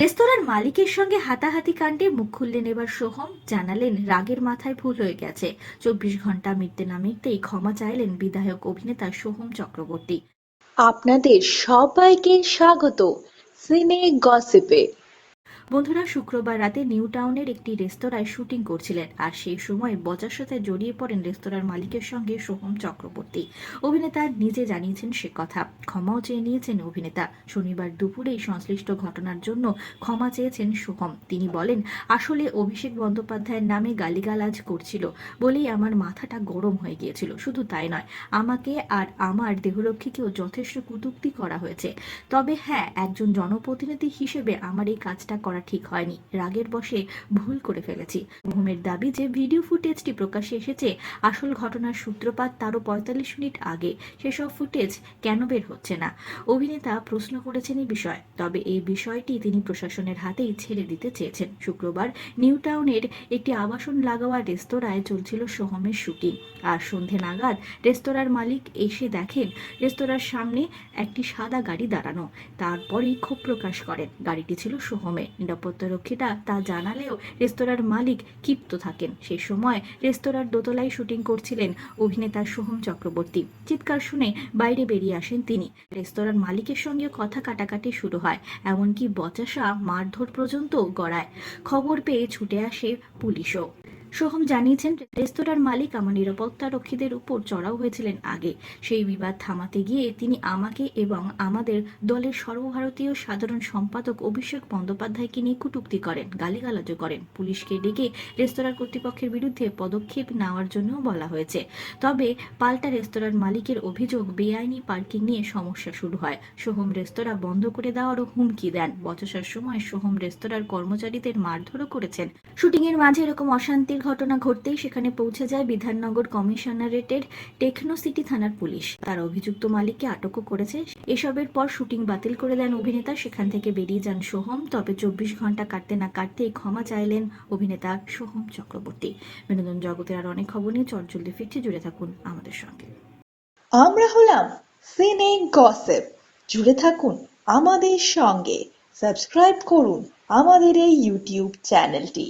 রেস্তোরাঁর মালিকের সঙ্গে হাতাহাতি কাণ্ডে মুখ খুললেন এবার সোহম জানালেন, রাগের মাথায় ভুল হয়ে গেছে। চব্বিশ ঘণ্টা মিটতে না মিটতেই ক্ষমা চাইলেন বিধায়ক অভিনেতা সোহম চক্রবর্তী। আপনাদের সবাইকে স্বাগত। সিনে গসিপে। বন্ধুরা শুক্রবার রাতে নিউ টাউনের একটি রেস্তোরাঁয় শুটিং করছিলেন আর সেই সময় বচসায় জড়িয়ে পড়েন রেস্তোরাঁর মালিকের সঙ্গে সোহম চক্রবর্তী। অভিনেতা নিজে জানিয়েছেন সে কথা। ক্ষমাও চেয়ে নিয়েছেন অভিনেতা। শনিবার দুপুরে সংশ্লিষ্ট ঘটনার জন্য ক্ষমা চেয়েছেন সোহম। তিনি বলেন, আসলে অভিষেক বন্দ্যোপাধ্যায়ের নামে গালিগালাজ করছিল বলেই আমার মাথাটা গরম হয়ে গিয়েছিল। শুধু তাই নয়, আমাকে আর আমার দেহরক্ষীকেও যথেষ্ট কুতুক্তি করা হয়েছে। তবে হ্যাঁ একজন জনপ্রতিনিধি হিসেবে আমার এই কাজটা করা ঠিক হয়নি। রাগের বশে ভুল করে ফেলেছি। ঘুমের দাবি যে ভিডিও ফুটেজটি প্রকাশ্যে এসেছে, আসল ঘটনার সূত্রপাত তারও পঁয়তাল্লিশ মিনিট আগে। সেসব ফুটেজ কেন বের হচ্ছে না? অভিনেতা প্রশ্ন করেছেন এই বিষয়। তবে এই বিষয়টি তিনি প্রশাসনের হাতেই ছেড়ে দিতে চেয়েছেন। শুক্রবার নিউ টাউনের একটি আবাসন লাগাওয়া রেস্তোরাঁয় চলছিল সোহমের শুটিং। আর সন্ধে নাগাদ রেস্তোরাঁর মালিক এসে দেখেন, রেস্তোরাঁর সামনে একটি সাদা গাড়ি দাঁড়ানো। তারপরেই ক্ষোভ প্রকাশ করেন। গাড়িটি ছিল নিরাপত্তারক্ষীরা তা জানালেও রেস্তোরাঁর মালিক ক্ষিপ্ত থাকেন। সে সময় রেস্তোরাঁর দোতলায় শুটিং করছিলেন অভিনেতা সোহম চক্রবর্তী। চিৎকার শুনে বাইরে বেরিয়ে আসেন তিনি। রেস্তোরাঁর মালিকের সঙ্গে কথা কাটাকাটি শুরু হয়, এমনকি বচাসা মারধর পর্যন্ত গড়ায়। খবর পেয়ে ছুটে আসে পুলিশও। সোহম জানিয়েছেন, রেস্তোরাঁর মালিক আমার নিরাপত্তা রক্ষীদের উপর চড়াও হয়েছিলেন আগে। সেই বিবাদ থামাতে গিয়ে তিনি আমাকে এবং আমাদের দলের সর্বভারতীয় সাধারণ সম্পাদক অভিষেক বন্দ্যোপাধ্যায়কে নিয়ে কটূক্তি করেন, গালিগালাজও করেন। পুলিশকে ডেকে রেস্তোরাঁর কর্তৃপক্ষের বিরুদ্ধে পদক্ষেপ নেওয়ার জন্য বলা হয়েছে। তবে পাল্টা রেস্তোরাঁর মালিকের অভিযোগ বেআইনি পার্কিং নিয়ে সমস্যা শুরু হয়। সোহম রেস্তোরাঁ বন্ধ করে দেওয়ারও হুমকি দেন। বচসার সময় সোহম রেস্তোরাঁর কর্মচারীদের মারধরও করেছেন। শুটিংয়ের মাঝে এরকম অশান্তির ঘটনা ঘটতেই সেখানে পৌঁছে যায় বিধাননগর কমিশনারেটের টেকনো সিটি থানার পুলিশ। তারা অভিযুক্ত মালিককে আটকও করেছে। এসবের পর শুটিং বাতিল করে দেন অভিনেতা। সেখান থেকে বেরিয়ে যান সোহম। তবে চব্বিশ ঘণ্টা কাটতে না কাটতেই ক্ষমা চাইলেন অভিনেতা সোহম চক্রবর্তী। বিনোদন জগতের আর অনেক খবর নিয়ে চটজলদি ফিরছে। জুড়ে থাকুন আমাদের সঙ্গে। আমরা হলাম সিনে গসিপ। জুড়ে থাকুন আমাদের সঙ্গে। সাবস্ক্রাইব করুন আমাদের এই ইউটিউব চ্যানেলটি।